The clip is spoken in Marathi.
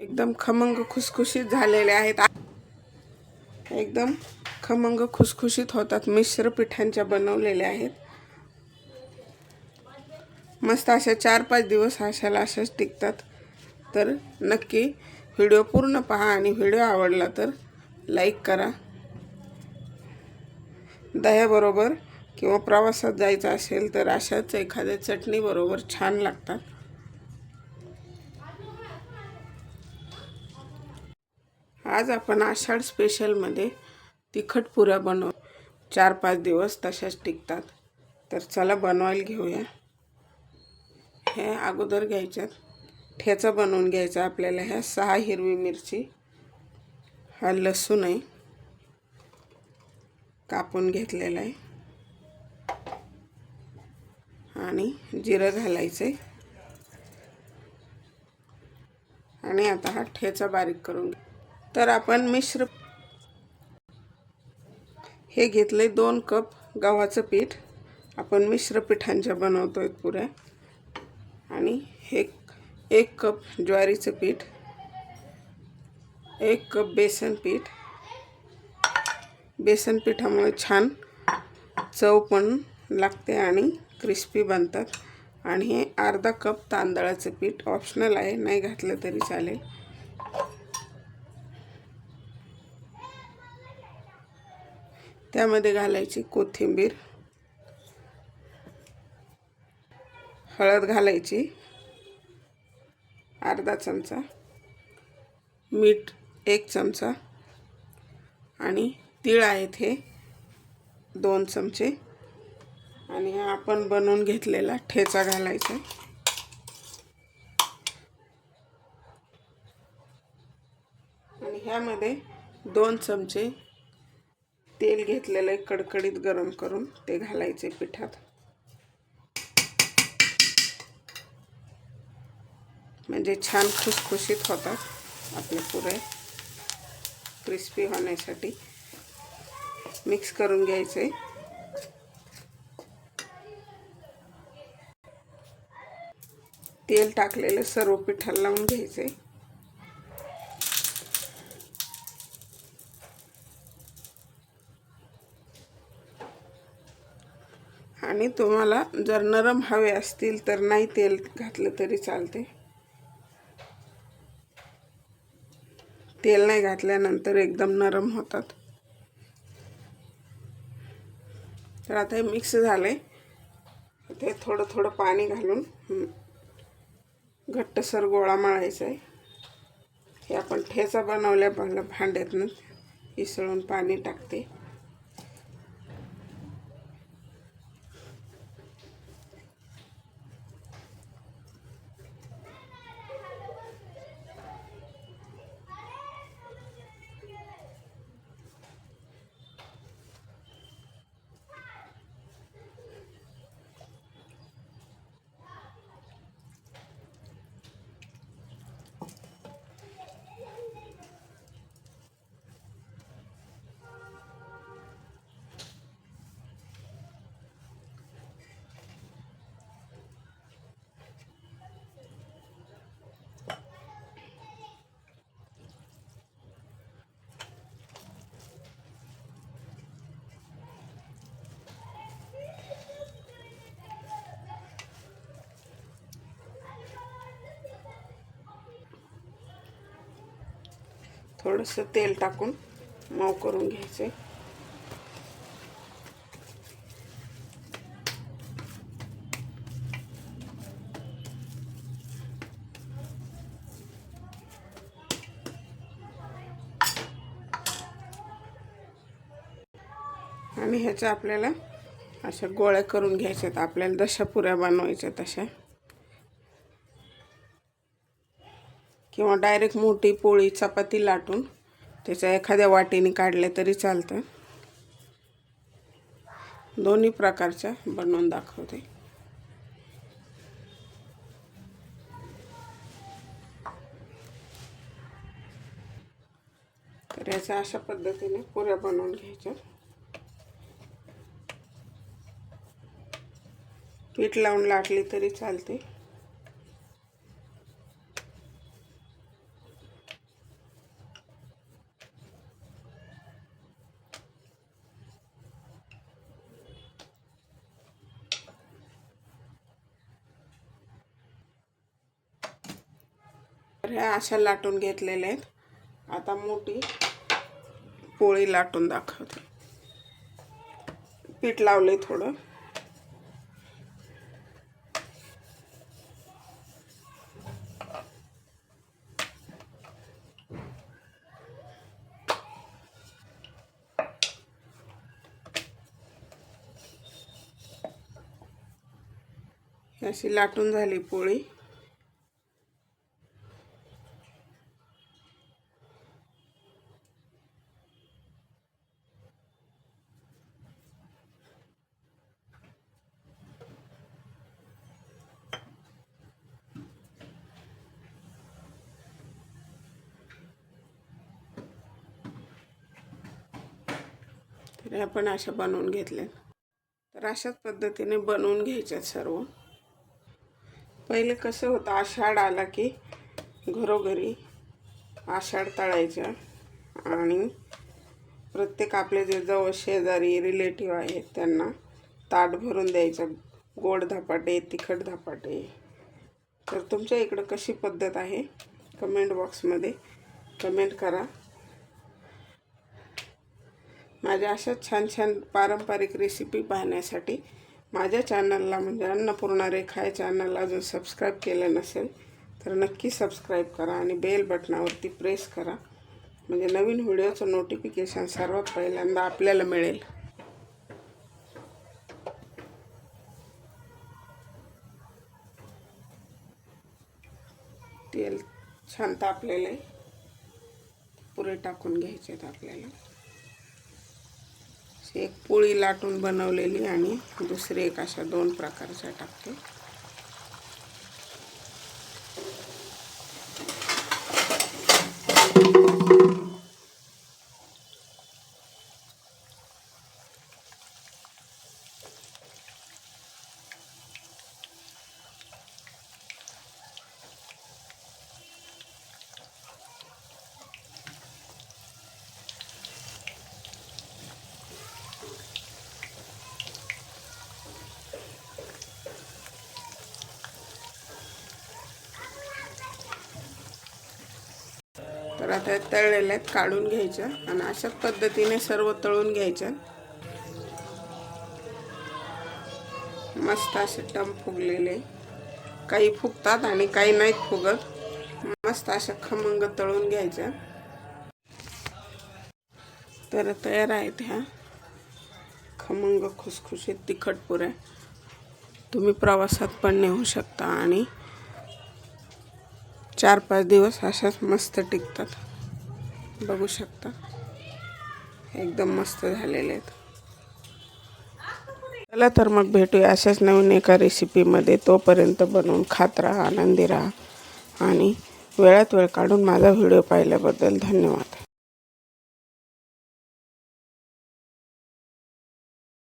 एकदम खमंग खुसखुशीत झालेले आहेत. एकदम खमंग खुसखुशीत होतात. मिश्र पिठांच्या बनवलेल्या आहेत. मस्त अशा चार पाच दिवस अशाला अशाच टिकतात. तर नक्की व्हिडिओ पूर्ण पहा आणि व्हिडिओ आवडला तर लाईक करा. दह्याबरोबर किंवा प्रवासात जायचं असेल तर अशाच एखाद्या चटणीबरोबर छान लागतात. आज आपण आषाढ स्पेशलमध्ये तिखट पुऱ्या बनव. चार पाच दिवस तशाच टिकतात. तर चला बनवायला घेऊया. हे अगोदर घ्यायच्यात. ठेचा बनवून घ्यायचा आपल्याला ह्या सहा हिरवी मिरची हा लसूण आहे. कापून घेतलेला आहे. आणि जिरं घालायचं आहे. आणि आता हा ठेचा बारीक करून घ्या. तर आपण मिश्र हे घेतले दोन कप गव्हाचं पीठ. आपण मिश्र पिठांच्या बनवतोय पुऱ्या. आणि हे एक कप ज्वारीचं पीठ. एक कप बेसन पीठ. बेसन पिठामुळे छान चव पण लागते आणि क्रिस्पी बनतात. आणि हे अर्धा कप तांदळाचं पीठ ऑप्शनल आहे. नाही घातलं तरी चालेल. त्यामध्ये घालायची कोथिंबीर हळद घालायची अर्धा चमचा मीठ एक चमचा आणि तीळ आहेत हे दोन चमचे. आणि हा आपण बनवून घेतलेला ठेचा घालायचा. आणि ह्यामध्ये दोन चमचे तेल घेतलेलं आहे कडकडीत गरम करून ते घालायचे पिठात. म्हणजे छान खुसखुशीत होतात आपले पुरे. क्रिस्पी होण्यासाठी मिक्स करून घ्यायचे. तेल टाकलेलं सर्व पिठाला लावून घ्यायचे. आणि तुम्हाला जर नरम हवे असतील तर नाही तेल घातलं तरी चालते. तेल नाही घातल्यानंतर एकदम नरम होतात. तर आता हे मिक्स झाले. ते थोडं थोडं पाणी घालून घट्टसर गोळा मळायचा आहे. हे आपण ठेचा बनवल्या भांड्यातनं इसळून पाणी टाकते. थोडंसं तेल टाकून मऊ करून घ्यायचे. आणि ह्याच्या आपल्याला अशा गोळ्या करून घ्यायच्यात. आपल्याला जशा पुऱ्या बनवायच्या तशा. किंवा डायरेक्ट मोठी पोळी चपाती लाटून त्याच्या एखाद्या वाटीने काढले तरी चालतं दोन्ही प्रकारच्या बनवून दाखवते. तर याच्या अशा पद्धतीने पुऱ्या बनवून घ्यायच्या. पीठ लावून लाटली तरी चालते. तर ह्या अशा लाटून घेतलेल्या आहेत. आता मोठी पोळी लाटून दाखवते. पीठ लावले थोडं. अशी लाटून झाली पोळी. ह्या पण अशा बनवून घेतल्या. तर अशाच पद्धतीने बनवून घ्यायच्यात सर्व. पहिले कसं होतं आषाढ आला की घरोघरी आषाढ तळायच्या आणि प्रत्येक आपले जे जवळ शेजारी रिलेटिव्ह आहेत त्यांना ताट भरून द्यायचं. गोड धपाटे तिखट धपाटे. तर तुमच्या इकडं कशी पद्धत आहे? कमेंट बॉक्समध्ये कमेंट करा. माझ्या अशाच छान छान पारंपरिक रेसिपी पाहण्यासाठी माझ्या चॅनलला म्हणजे अन्नपूर्णा रेखा या चॅनलला अजून सबस्क्राईब केलं नसेल तर नक्की सबस्क्राईब करा आणि बेल बटनावरती प्रेस करा. म्हणजे नवीन व्हिडिओचं नोटिफिकेशन सर्वात पहिल्यांदा आपल्याला मिळेल. तेल छान तापलेलं आहे. पुरे टाकून घ्यायचे आहेत आपल्याला. एक पोळी लाटून बनवलेली आणि दुसरी एक अशा दोन प्रकारच्या टाकते. तर आता तळलेल्या आहेत काढून घ्यायच्या आणि अशाच पद्धतीने सर्व तळून घ्यायच्या. मस्त असे टम फुगलेले. काही फुगतात आणि काही नाहीत फुगत. मस्त अशा खमंग तळून घ्यायच्या. तर तयार आहेत ह्या. खमंग खुसखुशीत तिखट पुऱ्या. तुम्ही प्रवासात पण नेऊ शकता आणि चार पाच दिवस अशाच मस्त टिकतात. बघू शकता. एकदम मस्त झालेले आहेत. चला तर मग भेटूया अशाच नवीन एका रेसिपीमध्ये तोपर्यंत बनवून खात राहा आनंदी राहा. आणि वेळात वेळ काढून माझा व्हिडिओ पाहिल्याबद्दल धन्यवाद.